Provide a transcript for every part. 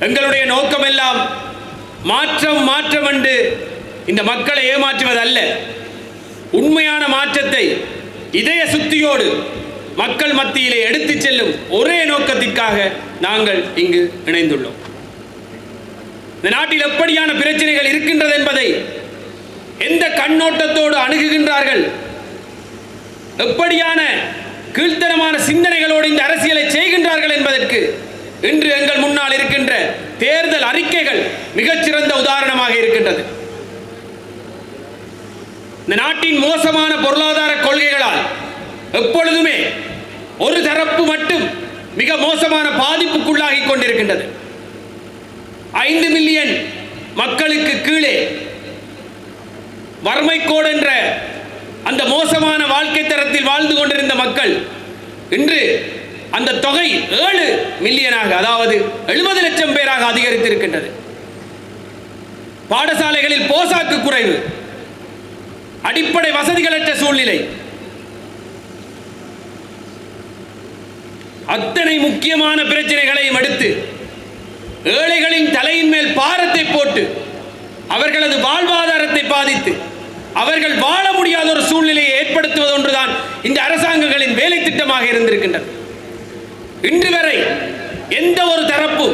எங்களுடைய நோக்கமெல்லாம் மாற்றம் மாற்றம் என்று இந்த மக்களை ஏமாற்றுவது அல்ல உண்மையான மாற்றத்தை இதய சுத்தியோடு மக்கள் மத்தியிலே எடுத்துச் செல்லும் ஒரே நோக்கத்திற்காக நாங்கள் இங்கு இணைந்துள்ளோம். இந்த நாட்டில் எப்படியான பிரச்சனைகள் இருக்கின்றது என்பதை எந்த கண்ணோட்டத்தோடு அணுகுகின்றார்கள்? எப்படியான கீழ்த்தனமான சிந்தனைகளோடு இந்த அரசியலை செய்கின்றார்கள் என்பதற்கு இன்று எங்கள் முன்னால் இருக்கின்ற தேர்தல் அறிக்கைகள் மிகச்சிறந்த உதாரணமாக இருக்கின்றது. இந்த நாட்டின் மோசமான பொருளாதார கொள்கைகளால் எப்பொழுதுமே ஒரு தரப்பு மட்டும் மிக மோசமான பாதிப்புக்குள்ளாகி கொண்டிருக்கின்றது. ஐந்து மில்லியன் மக்களுக்கு கீழே வறுமைக்கோடு என்ற அந்த மோசமான வாழ்க்கை தரத்தில் வாழ்ந்து கொண்டிருந்த மக்கள் இன்று அந்த தொகை ஏழு மில்லியனாக அதாவது எழுபது லட்சம் பேராக அதிகரித்திருக்கின்றது. பாடசாலைகளில் போசாக்கு குறைவு அடிப்படை வசதிகளற்ற சூழ்நிலை. அத்தனை முக்கியமான பிரச்சனைகளையும் எடுத்து ஏழைகளின் தலையின் மேல் பாரத்தை போட்டு அவர்களது வாழ்வாதாரத்தை பாதித்து அவர்கள் வாழ முடியாத ஒரு சூழ்நிலையை ஏற்படுத்துவது ஒன்றுதான் இந்த அரசாங்கங்களின் வேலை திட்டமாக இருந்திருக்கின்றது. இன்று வரை எந்த ஒரு தரப்பு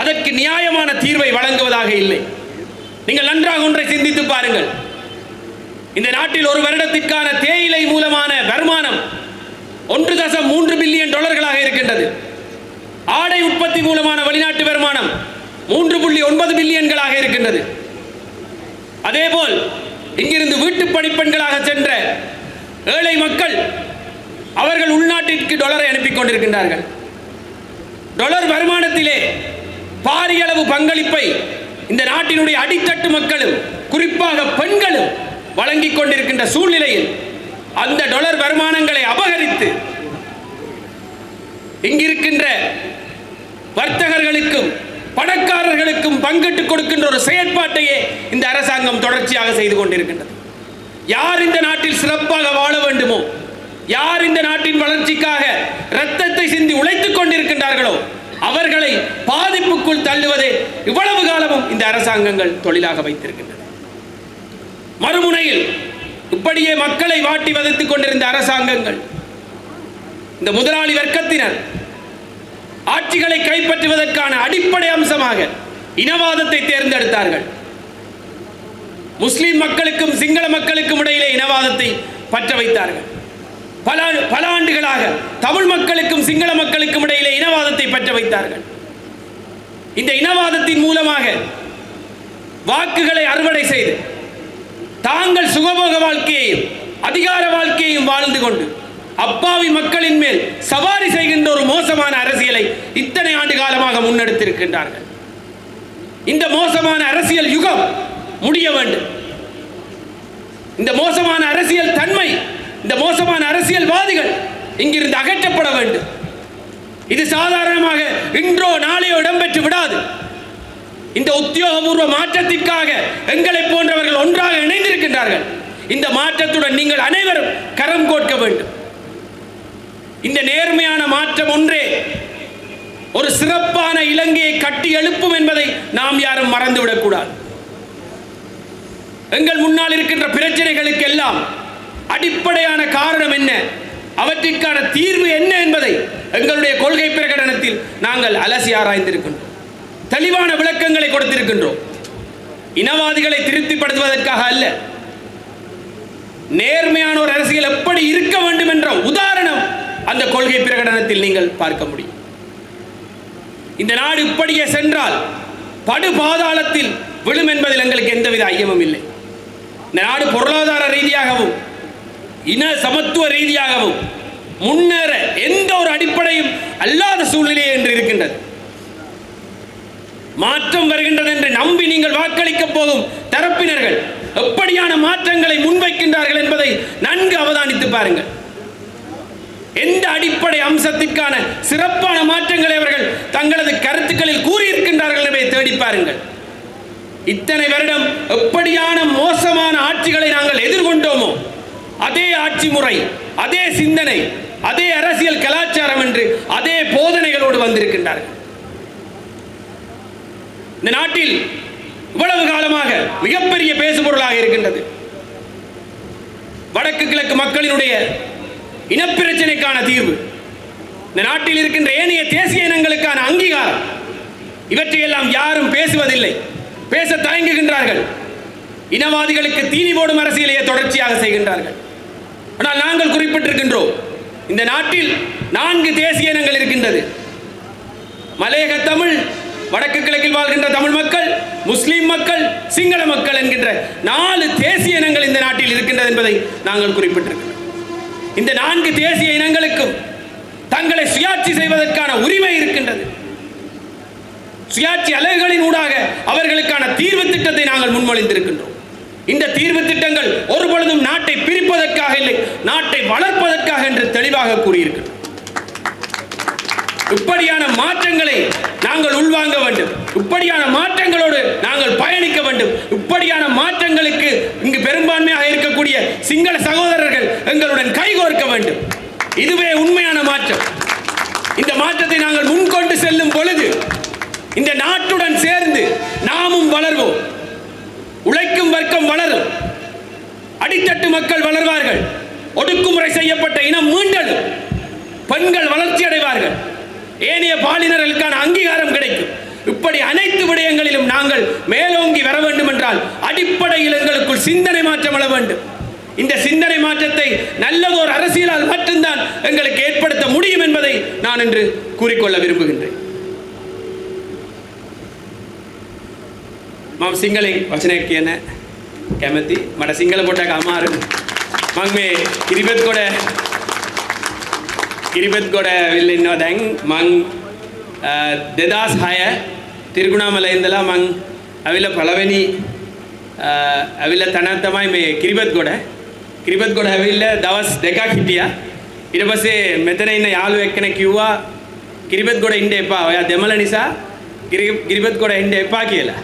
அதற்கு நியாயமான தீர்வை வழங்குவதாக இல்லை. நீங்கள் நன்றாக ஒன்றை சிந்தித்து பாருங்கள். இந்த நாட்டில் ஒரு வருடத்திற்கான தேயிலை மூலமான வருமானம் ஒன்று தசம் மூன்று பில்லியன் டாலர்களாக இருக்கின்றது. ஆடை உற்பத்தி மூலமான வெளிநாட்டு வருமானம் மூன்று புள்ளி ஒன்பது பில்லியன்களாக இருக்கின்றது. அதேபோல் இங்கிருந்து வீட்டு பணிப்பெண்களாக சென்ற ஏழை மக்கள் அவர்கள் உள்நாட்டிற்கு டாலரை அனுப்பி கொண்டிருக்கின்றார்கள். டொலர் வருமானத்திலே பாரிய அளவு பங்களிப்பை இந்த நாட்டினுடைய அடித்தட்டு மக்களும் குறிப்பாக பெண்களும் வழங்கிக் கொண்டிருக்கின்ற சூழ்நிலையில் அந்த டொலர் வருமானங்களை அபகரித்து இங்கிருக்கின்ற வர்த்தகர்களுக்கும் பணக்காரர்களுக்கும் பங்கிட்டு கொடுக்கின்ற ஒரு செயற்பாட்டையே இந்த அரசாங்கம் தொடர்ச்சியாக செய்து கொண்டிருக்கின்றது. யார் இந்த நாட்டில் சிறப்பாக வாழ வேண்டுமோ யார் இந்த நாட்டின் வளர்ச்சிக்காக இரத்த சிந்தி உழைத்துக் கொண்டிருக்கின்றார்களோ அவர்களை பாதிப்புக்குள் தள்ளுவதே இவ்வளவு காலமும் இந்த அரசாங்கங்கள் தொழிலாக வைத்திருக்கின்றன. மறுமுனையில் இப்படியே மக்களை வாட்டி வதைத்துக் கொண்டிருந்த அரசாங்கங்கள் இந்த முதலாளி வர்க்கத்தினர் ஆட்சிகளை கைப்பற்றுவதற்கான அடிப்படை அம்சமாக இனவாதத்தை தேர்ந்தெடுத்தார்கள். முஸ்லிம் மக்களுக்கும் சிங்கள மக்களுக்கும் இடையிலே இனவாதத்தை பற்ற வைத்தார்கள். பல பல ஆண்டுகளாக தமிழ் சிங்கள மக்களுக்கும் இடையிலே இனவாதத்தை பற்ற வைத்தார்கள். இந்த இனவாதத்தின் மூலமாக வாக்குகளை அறுவடை செய்து தாங்கள் சுகபோக வாழ்க்கையையும் அதிகார வாழ்க்கையையும் வாழ்ந்து கொண்டு அப்பாவி மக்களின் மேல் சவாரி செய்கின்ற ஒரு மோசமான அரசியலை இத்தனை ஆண்டு காலமாக முன்னெடுத்திருக்கின்றார்கள். இந்த மோசமான அரசியல் யுகம் முடிய வேண்டும். இந்த மோசமான அரசியல் தன்மை இந்த மோசமான அரசியல்வாதிகள் இங்கிருந்து அகற்றப்பட வேண்டும். இது சாதாரணமாக இன்றோ நாளையோ இடம்பெற்று விடாது. இந்த உத்தியோகபூர்வ மாற்றத்திற்காக எங்களை போன்றவர்கள் ஒன்றாக இணைந்திருக்கின்றார்கள். இந்த மாற்றத்துடன் நீங்கள் அனைவரும் கரம் கோர்க்க வேண்டும். இந்த நேர்மையான மாற்றம் ஒன்றே ஒரு சிறப்பான இலங்கையை கட்டி எழுப்பும் என்பதை நாம் யாரும் மறந்துவிடக்கூடாது. எங்கள் முன்னால் இருக்கின்ற பிரச்சனைகளுக்கு எல்லாம் அடிப்படையான காரணம் என்ன? அவற்றிற்கான தீர்வு என்ன என்பதை எங்களுடைய கொள்கை பிரகடனத்தில் நாங்கள் அலசி ஆராய்ந்திருக்கின்றோம். தெளிவான விளக்கங்களை கொடுத்திருக்கின்றோம். இனவாதிகளை திருப்திப்படுத்துவதற்காக அல்ல. நேர்மையான ஒரு அரசியல் எப்படி இருக்க வேண்டும் என்ற உதாரணம் அந்த கொள்கை பிரகடனத்தில் நீங்கள் பார்க்க முடியும். இந்த நாடு இப்படியே சென்றால் படு பாதாளத்தில் விழும் என்பதில் எங்களுக்கு எந்தவித ஐயமும் இல்லை. இந்த நாடு பொருளாதார ரீதியாகவும் இன சமத்துவ ரீதியாகவும் முன்னேற எந்த ஒரு அடிப்படையும் அல்லாத சூழ்நிலையே என்று இருக்கின்றது. மாற்றம் வருகின்றது என்று நம்பி நீங்கள் வாக்களிக்க போகும் தரப்பினர்கள் எப்படியான மாற்றங்களை முன்வைக்கின்றார்கள் என்பதை நன்கு அவதானித்து பாருங்கள். எந்த அடிப்படை அம்சத்திற்கான சிறப்பான மாற்றங்களை அவர்கள் தங்களது கருத்துக்களில் கூறியிருக்கின்றார்கள் என்பதை தேடி பாருங்கள். இத்தனை வருடம் எப்படியான மோசமான ஆட்சிகளை நாங்கள் எதிர்கொண்டோமோ அதே ஆட்சி முறை அதே சிந்தனை அதே அரசியல் கலாச்சாரம் என்று அதே போதனைகளோடு வந்திருக்கின்றார்கள். இந்த நாட்டில் இவ்வளவு காலமாக மிகப்பெரிய பேசுபொருளாக இருக்கின்றது. வடக்கு கிழக்கு மக்களினுடைய இனப்பிரச்சனைக்கான தீர்வு. இந்த நாட்டில் இருக்கின்ற ஏனைய தேசிய இனங்களுக்கான அங்கீகாரம். இவற்றையெல்லாம் யாரும் பேசுவதில்லை. பேச தயங்குகின்றார்கள். இனவாதிகளுக்கு தீனி போடும் அரசியலையே தொடர்ச்சியாக செய்கின்றார்கள். ஆனால் நாங்கள் குறிப்பிட்டிருக்கின்றோம் இந்த நாட்டில் நான்கு தேசிய இனங்கள் இருக்கின்றது. மலையக தமிழ் வடக்கு கிழக்கில் வாழ்கின்ற தமிழ் மக்கள் முஸ்லிம் மக்கள் சிங்கள மக்கள் என்கின்ற நாலு தேசிய இனங்கள் இந்த நாட்டில் இருக்கின்றது என்பதை நாங்கள் குறிப்பிட்டிருக்கிறோம். இந்த நான்கு தேசிய இனங்களுக்கும் தங்களை சுயாட்சி செய்வதற்கான உரிமை இருக்கின்றது. சுயாட்சி அலகுகளின் ஊடாக அவர்களுக்கான தீர்வு திட்டத்தை நாங்கள் முன்மொழிந்திருக்கின்றோம். இந்த தீர்வு திட்டங்கள் ஒருபொழுதும் நாட்டை வளர்ப்பதற்காக என்று தெளிவாக கூறியிருக்கின்றோம் இப்படியான மாற்றங்களை நாங்கள் உள்வாங்க வேண்டும். இப்படியான மாற்றங்களோடு நாங்கள் பயணிக்க வேண்டும். இப்படியான மாற்றங்களுக்கு இங்கு பெரும்பான்மையாக இருக்கக்கூடிய சிங்கள சகோதரர்கள் எங்களுடன் கைகோர்க்க வேண்டும். இதுவே உண்மையான மாற்றம். இந்த மாற்றத்தை நாங்கள் முன்கொண்டு செல்லும் பொழுது இந்த நாட்டுடன் சேர்ந்து நாமும் வளர்வோம். உழைக்கும் வர்க்கம் வளரும். அடித்தட்டு மக்கள் வளர்வார்கள். ஒடுக்குமுறை செய்யப்பட்ட இனம் மீண்டும் பெண்கள் வளர்ச்சி அடைவார்கள். ஏனைய பாலினர்களுக்கான அங்கீகாரம் கிடைக்கும். இப்படி அனைத்து விடயங்களிலும் நாங்கள் மேலோங்கி வர வேண்டும் என்றால் அடிப்படையில் எங்களுக்குள் சிந்தனை மாற்றம் எழ வேண்டும். இந்த சிந்தனை மாற்றத்தை நல்லதோர் அரசியலால் மட்டும்தான் எங்களுக்கு ஏற்படுத்த முடியும் என்பதை நான் என்று கூறிக்கொள்ள விரும்புகின்றேன். மாம் சிங்களை வசனக்கு என்ன? கெமத்தி மட சிங்கள போட்டாக்க அம்மா මං මේ කිරිපෙත් ගොඩ කිරිපෙත් ගොඩ විල්ල ඉන්නවා. දැන් මං දෙදස් හය තිරගුණාමල ඉඳලා මං ඇවිල පළවෙනි ඇවිල්ල තැනත් තමයි මේ කිරිපෙත් ගොඩ. කිරිපෙත් ගොඩ ඇවිල්ල දවස් දෙකක් හිටිය. ඉට පසේ මෙතන ඉන්න යාලු එක්කන කිව්වා කිරිපෙත් ගොඩ ඉන්ඩ එපා. ඔයා දෙමල නිසා කිරිපෙත් ගොඩ ඉන්ඩ එපා කියලා.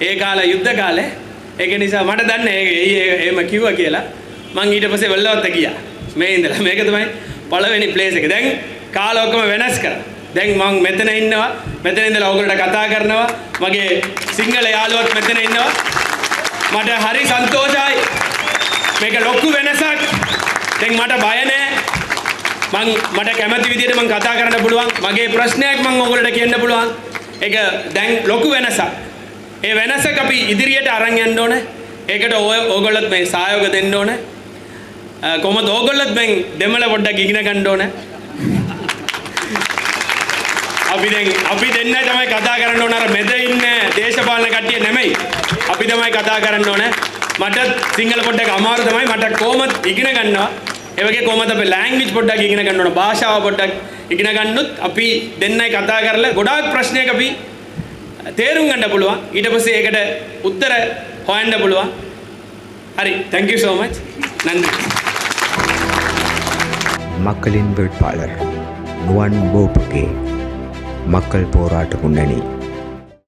ඒ කාල යුද්ධ කාලේ. ඒක නිසා මට දන්න ඒම කිව්ව කියලා. මං ඊට පස්සේ වෙල්ලවත්ත ගියා. මේ ඉඳලා. මේක තමයි පළවෙනි ප්ලේස් එක. දැන් කාල ඔක්කොම වෙනස් කරා. දැන් මං මෙතන ඉන්නවා. මෙතන ඉඳලා ඔයගොල්ලන්ට කතා කරනවා. මගේ සිංහල යාළුවත් මෙතන ඉන්නවා. මට හරි සන්තෝෂයි. මේක ලොකු වෙනසක්. දැන් මට බය නැහැ මං මට කැමති විදිහට මං කතා කරන්න පුළුවන්. මගේ ප්‍රශ්නයක් මං ඔයගොල්ලන්ට කියන්න පුළුවන්. ඒක දැන් ලොකු වෙනසක්. ඒ වෙනස අපි ඉදිරියට අරන් යන්න ඕන. ඒකට ඔය ඕගොල්ලොත් මේ සහයෝග දෙන්න ඕන. කොම දෝගොල්ලත් මෙන් දෙමළ පොඩ්ඩක් ඉගෙන ගන්න ඕන. අපි දැන් අපි දෙන්න තමයි කතා කරන්න ඕන අර මෙද ඉන්න දේශපාලන කට්ටිය නෙමෙයි. අපි තමයි කතා කරන්න ඕන. මට සිංහල පොඩ්ඩක් අමාරු තමයි මට කොහොමද ඉගෙන ගන්නවා. ඒ වගේ කොහොමද අපි ලැන්ග්වේජ් පොඩ්ඩක් ඉගෙන ගන්න ඕන. භාෂාව පොඩ්ඩක් ඉගෙන ගන්නොත් අපි දෙන්නයි කතා කරලා ගොඩාක් ප්‍රශ්නයක අපි තේරුම් ගන්න පුළුවන්. ඊට පස්සේ ඒකට උත්තර හොයන්න පුළුවන්. හරි. thank you so much. නන්දි மக்களின் வேட்பாளர் நுவன் போபுகே மக்கள் போராட்ட முன்னணி.